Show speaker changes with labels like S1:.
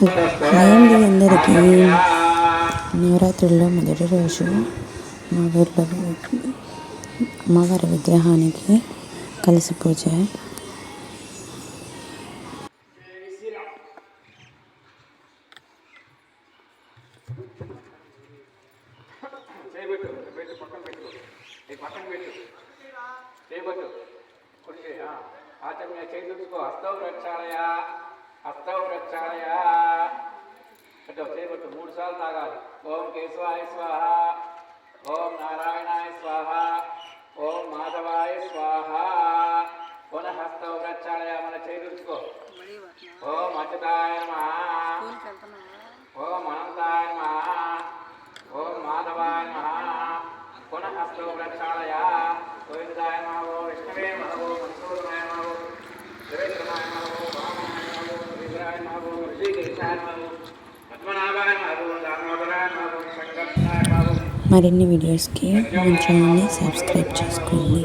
S1: Hi అందరికీ? నవరాత్రుల్లో మొదటి రోజు మా ఊర్లో అమ్మవారి విగ్రహానికి కలిసి పూజ.
S2: ఆచమ్య పెట్టు పక్కన రక్షాలయ ఈ రక్షాలయా పెట్టు చేయబట్టు కొట్టి ఆచమ్య చేతుడుకో హస్తౌ రక్షాలయ హస్తౌ రక్షాలయ అంటే చేయబట్టు మూడు సార్లు తాగాలి. ఓం కేశవాయ స్వాహ ఓం నారాయణాయ స్వాహ ఓం మాధవాయ స్వాహ. పునః హస్తౌ రక్షాలయ మన చేతుడుకో ఓం అచ్యుతాయ ఓం అనంతాయ ఓం మాధవాయ నమః. పునః హస్తో ప్రక్షాళయ. గోవిందాయ ఓ ఓం విష్ణవే నమః. ఓం మన్సూరాయ నమః. ఓం త్రివిక్రమాయ నమః. ఓం వామనాయ నమః. రుద్రాయ నమః. ఓం ఋషికేశాయ
S1: మరిన్ని వీడియోస్కి మన ఛానల్ని సబ్స్క్రైబ్ చేసుకోండి